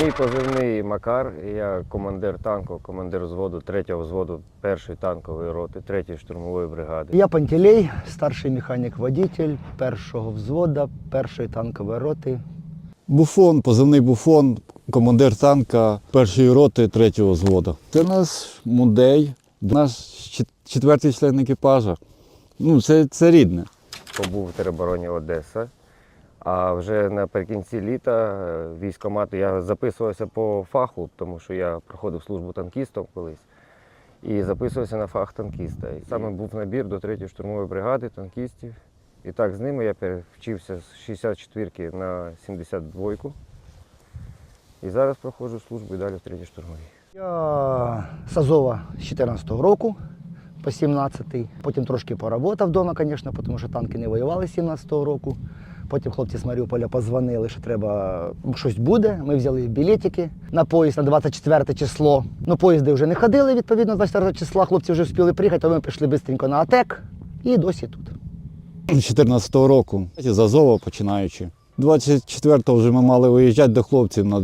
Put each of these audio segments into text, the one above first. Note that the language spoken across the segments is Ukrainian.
Мій позивний Макар, я командир танку, командир взводу 3-го взводу першої танкової роти, 3-ї штурмової бригади. Я Пантелей, старший механік-водитель першого взвода, першої танкової роти. Буфон, позивний буфон, командир танка першої роти третього взводу. Це наш мудей, наш чет- четвертий член екіпажа. Ну, це, це рідне. Побув в теробороні Одеса. А вже наприкінці літа е, військкомату я записувався по фаху, тому що я проходив службу танкістом колись. І записувався на фах танкіста. І саме був набір до 3-ї штурмової бригади танкістів. І так з ними я перевчився з 64-ки на 72-ку. І зараз проходжу службу і далі в 3-й штурмовій. Я з Азова з 14-го року по 17-й. Потім трошки поработав вдома, звісно, тому що танки не воювали з 17-го року. Потім хлопці з Маріуполя позвонили, що треба щось буде. Ми взяли білетики на поїзд на 24 число. Ну, поїзди вже не ходили, відповідно, 24 числа. Хлопці вже встигли приїхати, то ми пішли швидко на АТЕК і досі тут. З 14-го року, з Азова починаючи. 24-го вже ми мали виїжджати до хлопців на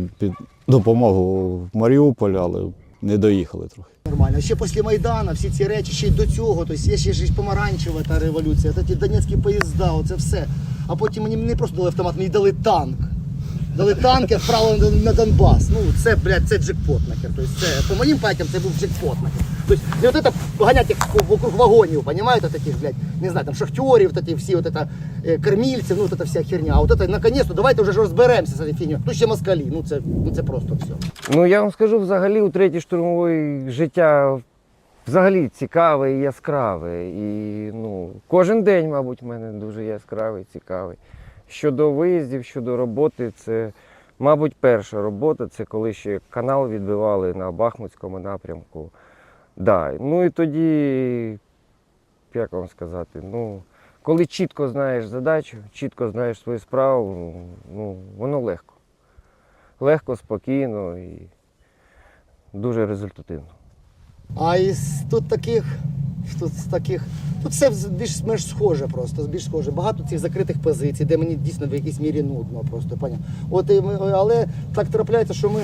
допомогу в Маріуполь, але не доїхали трохи. Нормально. Ще після Майдану всі ці речі, ще й до цього, тобто є ще ж помаранчева та революція, та ті донецькі поїзда, оце все. А потім мені не просто дали автомат, мені дали танк. Дали танк, я вправили на, Донбас. Ну, це, блядь, це джекпот нахер. Тобто це, по моїм патям це був джекпот нахер. Тобто, не от це ганять їх вокруг вагонів, понімаєте, таких, блядь, не знаю, там шахтерів, такі всі, от это, е, кормільців, ну, от це вся херня. А от це, наконец-то, давайте вже ж розберемося з цією фігнею. Тут ще москалі, ну це, ну, це просто все. Ну я вам скажу, взагалі у 3-й штурмовій життя взагалі цікаве і яскраве. І ну, кожен день, мабуть, в мене дуже яскравий, цікавий. Щодо виїздів, щодо роботи, це, мабуть, перша робота, це коли ще канал відбивали на Бахмутському напрямку. Да. Ну і тоді, як вам сказати, ну, коли чітко знаєш задачу, чітко знаєш свою справу, ну, воно легко. Легко, спокійно і дуже результативно. А із тут таких, тут таких, тут все більш-менш схоже просто, більш схоже. Багато цих закритих позицій, де мені дійсно в якійсь мірі нудно просто, поняв. От і ми, але так трапляється, що ми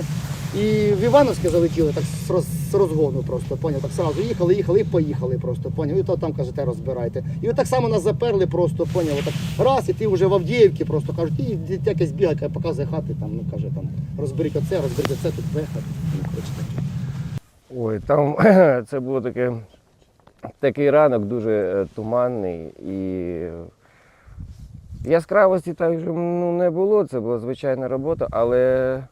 і в Івановське залетіли так з, роз, з розгону просто, поняв. Так сразу їхали, їхали і поїхали просто, поняв. І то там кажете, розбирайте. І так само нас заперли просто, поняв. Отак раз, і ти вже в Авдіївці просто кажуть, і якесь бігає, показує хати, там, ну каже, там, розберіть оце, розберіть оце, тут беха. Ну. Ой, там це було таке, такий ранок дуже е, туманний і яскравості так же, ну, не було, це була звичайна робота, але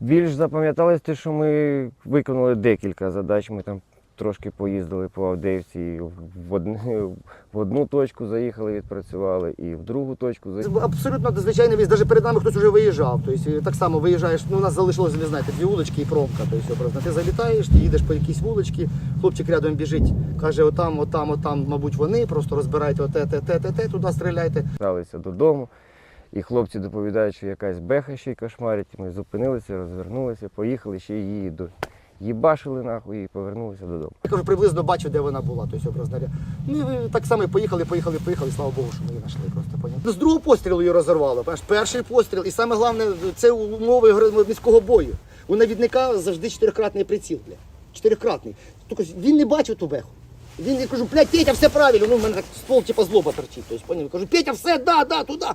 більш запам'яталось те, що ми виконали декілька задач. Ми там трошки поїздили по Авдеївці, і в одну, в одну точку заїхали, відпрацювали, і в другу точку заїхали. абсолютно надзвичайна вість. Навіть перед нами хтось вже виїжджав. Тобто так само виїжджаєш. Ну, у нас залишилося, ви знаєте, дві вулички і промка. Тобто, образно. Ти залітаєш, ти їдеш по якійсь вуличці, хлопчик рядом біжить, каже, отам, отам, отам, мабуть, вони, просто розбирайте оте, те, те, те, те, туди стріляйте. Верталися додому, і хлопці доповідають, що якась беха ще й кошмарить. Ми зупинилися, розвернулися, поїхали, ще її до. Їбашили нахуй і повернулися додому. Я кажу, приблизно бачу, де вона була. Тобто, образно. Ну, і так само поїхали, поїхали, поїхали, слава Богу, що ми її знайшли просто. Поняв. З другого пострілу її. Понимаєш? Перший постріл, і саме головне, це умови міського бою. У навідника завжди чотирикратний приціл, бля. Чотирикратний. Тільки він не бачив ту беху. Він я кажу, блядь, Петя, все правильно. Ну, в мене так ствол, типу, злоба торчить. Тобто, поняв? Я кажу, Петя, все, да, да, туди.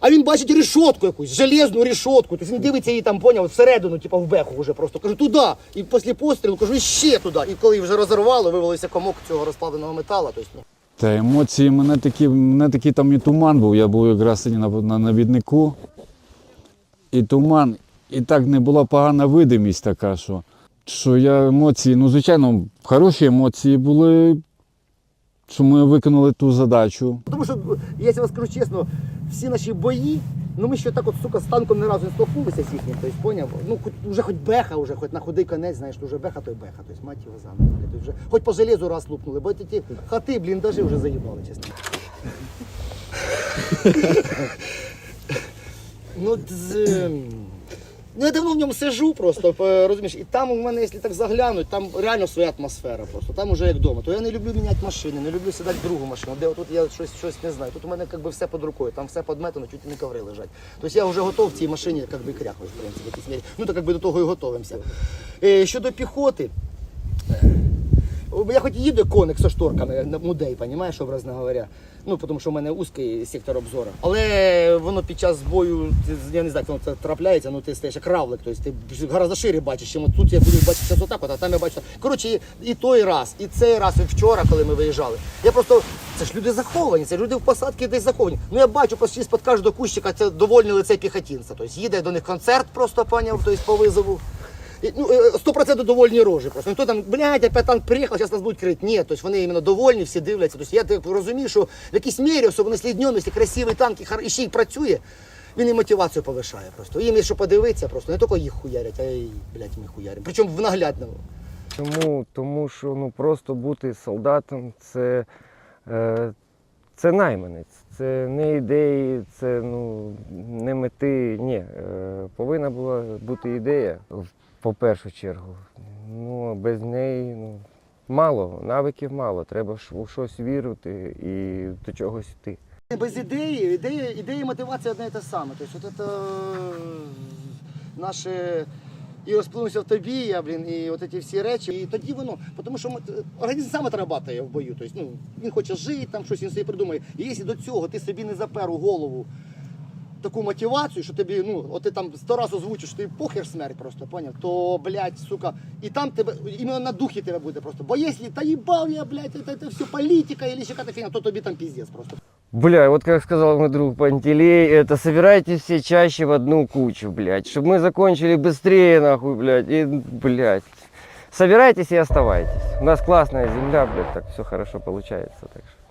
А він бачить решетку якусь, железну решетку. Тобто він дивиться її там, поняв, всередину, типу, в беху вже просто. Кажу, туди. І після пострілу кажу, ще туди. І коли вже розірвало, вивалився комок цього розкладеного металу. Тобто, ну, Та емоції мене такі, мене такий там і туман був. Я був якраз на, на навіднику. І туман, і так не була погана видимість така, що, що я емоції, ну, звичайно, хороші емоції були, що ми виконали ту задачу. Тому що, я вам скажу чесно, всі наші бої, ну ми ще так от, сука, з танком не разу не столкнулися з їхнім, тобто, поняв? Ну, хоч, вже хоч беха, вже, хоч на худий конець, знаєш, вже беха, то й беха, тобто, мать його за ногу, тобто, вже, хоч по железу раз лупнули, бо ті хати, бліндажі вже заїбали, чесно. ну, ем, Ну, я давно в ньому сижу просто, розумієш, і там у мене, якщо так заглянуть, там реально своя атмосфера просто, там уже як вдома. То я не люблю міняти машини, не люблю сідати в другу машину, де тут я щось, щось не знаю. Тут у мене як би, все під рукою, там все подметано, чуть не коври лежать. Тобто я вже готов в цій машині як би, кряхою, в принципі, мірі. Ну, так якби до того і готовимося. Е, щодо піхоти, я хоч їду коник зі шторками на мудей, розумієш, образно говоря. Ну, тому що в мене узкий сектор обзору. Але воно під час бою, я не знаю, як воно трапляється, ну ти стаєш як равлик, тобто ти гораздо шире бачиш, чим тут я буду бачити це отак, от, а там я бачу. Коротше, і, той раз, і цей раз, і вчора, коли ми виїжджали. Я просто, це ж люди заховані, це люди в посадці десь заховані. Ну я бачу почти з-під кожного кущика це довольне лице піхотінця. Тобто їде до них концерт просто поняв, тобто по визову. Ну, е, 100% довольні рожі просто. Ніхто там, блядь, опять танк приїхав, зараз нас будуть крити. Ні, тобто вони іменно довольні, всі дивляться. Тобто я так розумію, що в якійсь мірі, особливо якщо красивий танк і ще й працює, він і мотивацію повишає просто. Їм є що подивитися просто, не тільки їх хуярять, а й, блядь, ми хуяримо. Причому в наглядному. Чому? Тому що ну, просто бути солдатом це, е, це найманець, це не ідеї, це ну, не мети. Ні, е, повинна була бути ідея по першу чергу. Ну, без неї ну, мало, навиків мало. Треба у щось вірити і до чогось йти. Без ідеї, ідея, ідея і мотивація одне і те саме. Тобто, от це наше і розплинувся в тобі, я, блін, і от ці всі речі. І тоді воно, тому що ми- організм сам отрабатує в бою. Тобто, ну, він хоче жити, там щось він собі придумає. І якщо до цього ти собі не запер у голову таку мотивацію, що тобі, ну, от ти там сто раз озвучиш, що тобі похер смерть просто, поняв? То, блядь, сука, і там тебе, іменно на духі тебе буде просто. Бо якщо, та їбав я, блядь, це, все політика, або ще яка фігня, то тобі там піздець просто. Бля, вот как сказал мой друг Пантелей, это собирайтесь все чаще в одну кучу, блядь, чтобы мы закончили быстрее, нахуй, блядь, и, блядь. Собирайтесь и оставайтесь. У нас классная земля, блядь, так все хорошо получается, так что.